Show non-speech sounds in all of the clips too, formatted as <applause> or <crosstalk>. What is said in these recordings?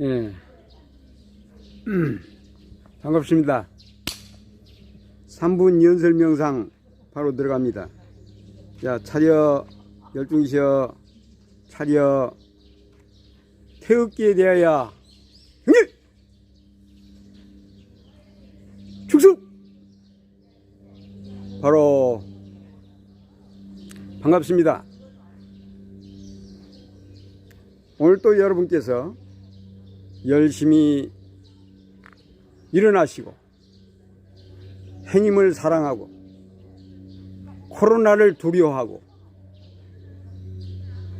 예. <clears throat> 반갑습니다. 3분 연설 명상 바로 들어갑니다. 자, 차려, 열중시어, 차려, 태극기에 대하여, 형님! 축수! 바로, 반갑습니다. 오늘 또 여러분께서 열심히 일어나시고 행님을 사랑하고 코로나를 두려워하고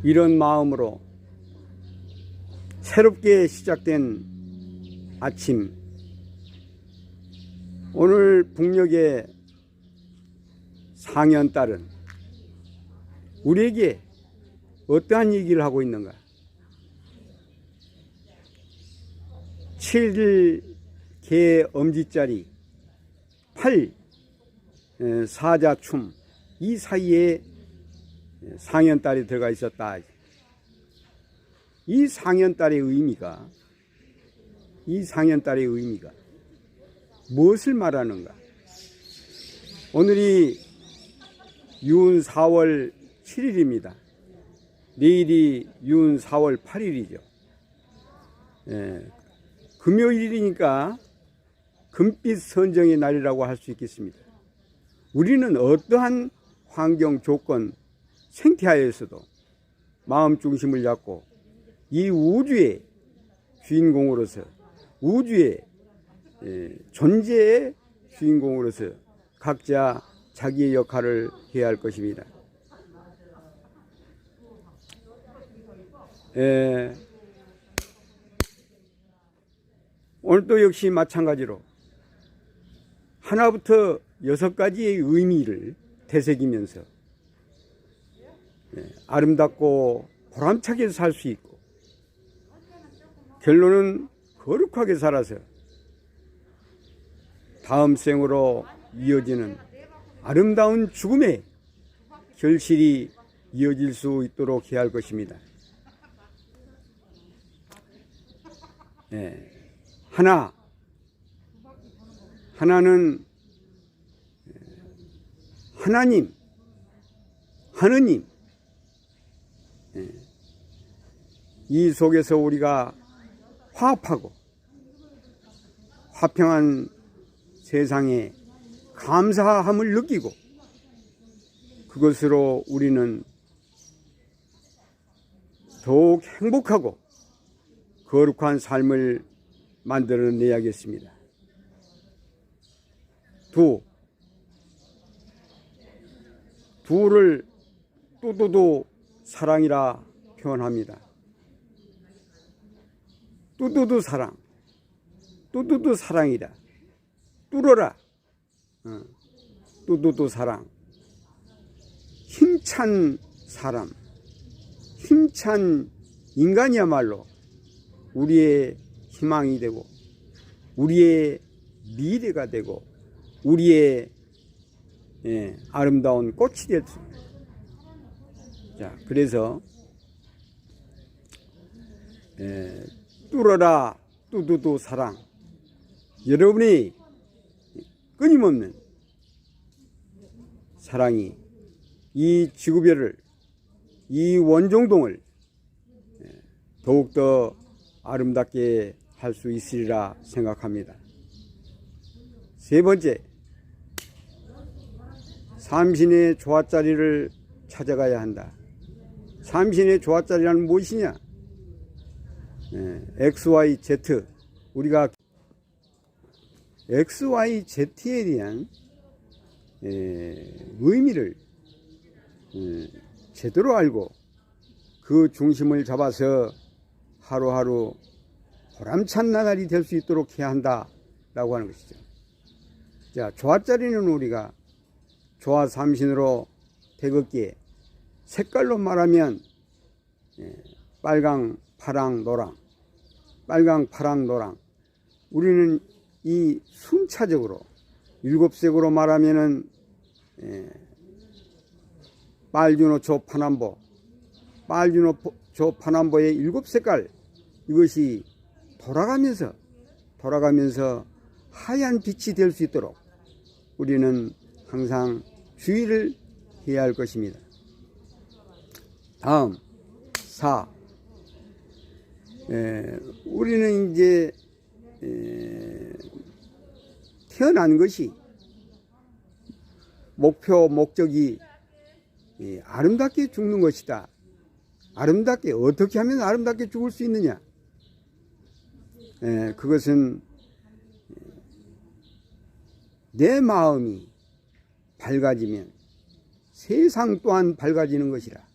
이런 마음으로 새롭게 시작된 아침. 오늘 북녘의 상현딸은 우리에게 어떠한 얘기를 하고 있는가 7개 엄지짜리 8 에, 사자춤 이 사이에 상현딸이 들어가 있었다. 이 상현딸의 의미가 이 상현딸의 의미가 무엇을 말하는가? 오늘이 윤 4월 7일입니다. 내일이 윤 4월 8일이죠. 예, 금요일이니까 금빛 선정의 날이라고 할 수 있겠습니다. 우리는 어떠한 환경 조건 생태하에서도 마음 중심을 잡고 이 우주의 주인공으로서 우주의 예, 존재의 주인공으로서 각자 자기의 역할을 해야 할 것입니다. 예, 오늘도 역시 마찬가지로 하나부터 여섯 가지의 의미를 되새기면서 예, 아름답고 보람차게 살 수 있고 결론은 거룩하게 살아서 다음 생으로 이어지는 아름다운 죽음의 결실이 이어질 수 있도록 해야 할 것입니다. 예, 하나 하나는 하나님, 하느님, 예. 이 속에서 우리가 화합하고 화평한 세상에 감사함을 느끼고 그것으로 우리는 더욱 행복하고 거룩한 삶을 만들어내야겠습니다. 두, 두를 뚜두두 사랑이라 표현합니다. 뚜두두 사랑, 뚜두두 사랑이라, 뚫어라, 어, 뚜두두 사랑, 힘찬 사람, 힘찬 인간이야말로 우리의 희망이 되고, 우리의 미래가 되고, 우리의 예, 아름다운 꽃이 될 수. 자, 그래서 예, 뚫어라 뚜두두 사랑. 여러분이 끊임없는 사랑이 이 지구별을 이 원종동을 예, 더욱더 아름답게 할 수 있으리라 생각합니다. 세 번째, 삼신의 조화자리를 찾아가야 한다. 삼신의 조화자리란 무엇이냐? 예, X, Y, Z. 우리가 X, Y, Z에 대한 예, 의미를 예, 제대로 알고 그 중심을 잡아서 하루하루 보람찬 나날이 될 수 있도록 해야 한다라고 하는 것이죠. 자, 조화자리는 우리가 조화 삼신으로 태극기에 색깔로 말하면 예, 빨강, 파랑, 노랑, 빨강, 파랑, 노랑. 우리는 이 순차적으로 일곱 색으로 말하면은 예, 빨주노초 파남보, 빨주노초 파남보의 일곱 색깔 이것이 돌아가면서 돌아가면서 하얀 빛이 될 수 있도록 우리는 항상 주의를 해야 할 것입니다. 다음 4. 에, 우리는 이제 에, 태어난 것이 목표 목적이 이 아름답게 죽는 것이다. 아름답게 어떻게 하면 아름답게 죽을 수 있느냐? 에, 그것은 내 마음이 밝아지면 세상 또한 밝아지는 것이라.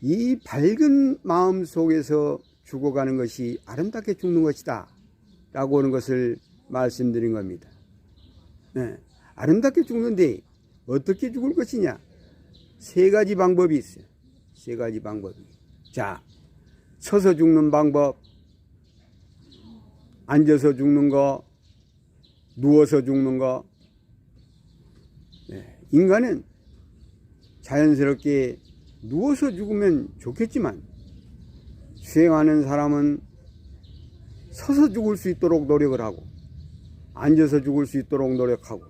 이 밝은 마음 속에서 죽어가는 것이 아름답게 죽는 것이다. 라고 하는 것을 말씀드린 겁니다. 네. 아름답게 죽는데 어떻게 죽을 것이냐? 세 가지 방법이 있어요. 세 가지 방법이. 자, 서서 죽는 방법, 앉아서 죽는 거, 누워서 죽는 거. 네. 인간은 자연스럽게 누워서 죽으면 좋겠지만 수행하는 사람은 서서 죽을 수 있도록 노력을 하고 앉아서 죽을 수 있도록 노력하고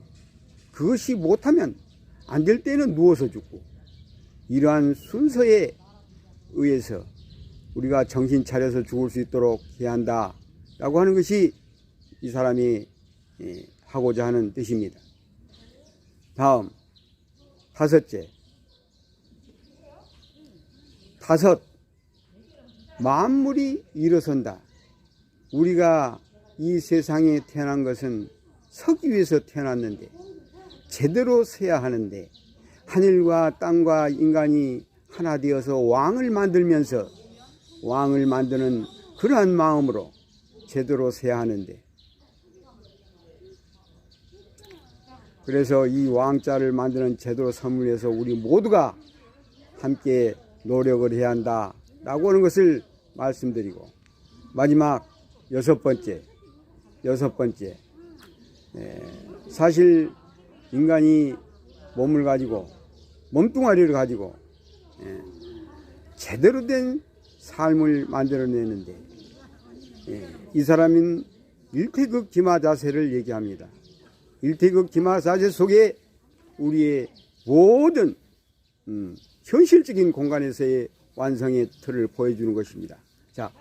그것이 못하면 안 될 때는 누워서 죽고 이러한 순서에 의해서 우리가 정신 차려서 죽을 수 있도록 해야 한다 라고 하는 것이 이 사람이 예, 하고자 하는 뜻입니다. 다음 다섯째 다섯 만물이 일어선다. 우리가 이 세상에 태어난 것은 서기 위해서 태어났는데 제대로 서야 하는데 하늘과 땅과 인간이 하나 되어서 왕을 만들면서 왕을 만드는 그러한 마음으로 제대로 서야 하는데. 그래서 이 왕자를 만드는 섬을 위해서 우리 모두가 함께 노력을 해야 한다 라고 하는 것을 말씀드리고 마지막 여섯 번째 여섯 번째. 에, 사실 인간이 몸을 가지고 몸뚱아리를 가지고 에, 제대로 된 삶을 만들어내는데 예, 이 사람은 일태극 기마 자세를 얘기합니다. 일태극 기마 자세 속에 우리의 모든 음, 현실적인 공간에서의 완성의 틀을 보여주는 것입니다. 자,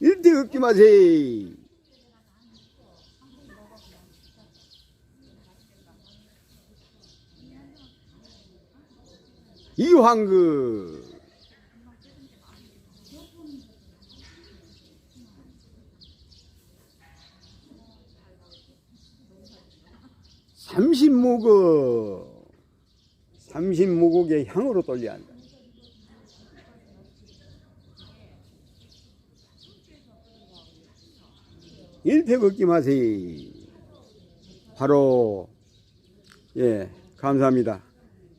일태극 기마세 이황그 삼신무국 삼신무국의 향으로 돌려야 한다. 일패 걷기 마세요. 바로 예 감사합니다.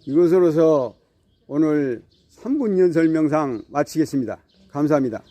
이것으로서 오늘 3분 연 설 명상 마치겠습니다. 감사합니다.